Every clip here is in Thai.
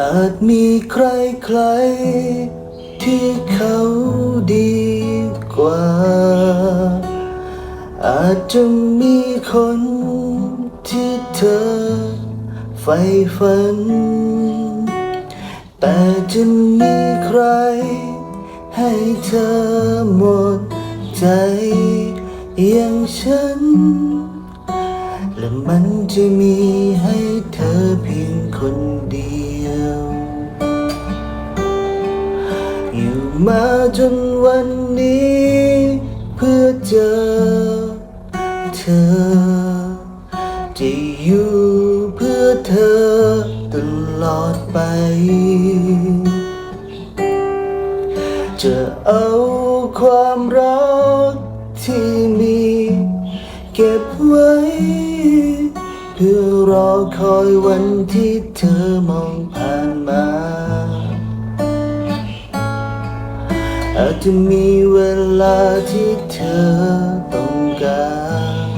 อาจมีใครใครที่เขาดีกว่า อาจจะมีคนที่เธอใฝ่ฝัน แต่จะมีใคร ให้เธอหมดใจอย่างฉัน และมันจะมีให้เธอเพียงคน อยู่มาจนวันนี้ เพื่อเจอเธอ จะอยู่เพื่อเธอตลอดไป จะเอาความรักที่มีเก็บไว้ เพื่อรอคอยวันที่เธอมองผ่านมา จะมีเวลาที่เธอต้องการ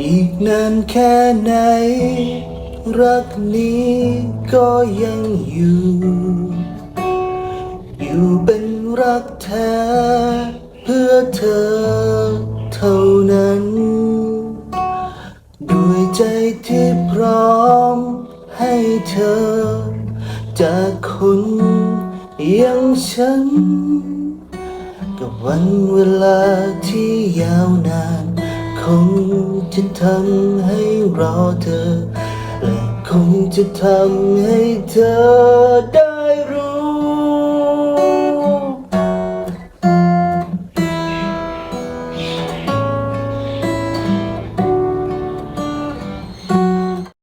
อีกนานแค่ไหน รักนี้ก็ยังอยู่ อยู่เป็นรักแท้เพื่อเธอเท่านั้นด้วยใจที่พร้อมให้เธอ จากคนอย่างฉัน กับวันเวลาที่ยาวนาน คงจะทำให้รอเธอ และคงจะทำให้เธอได้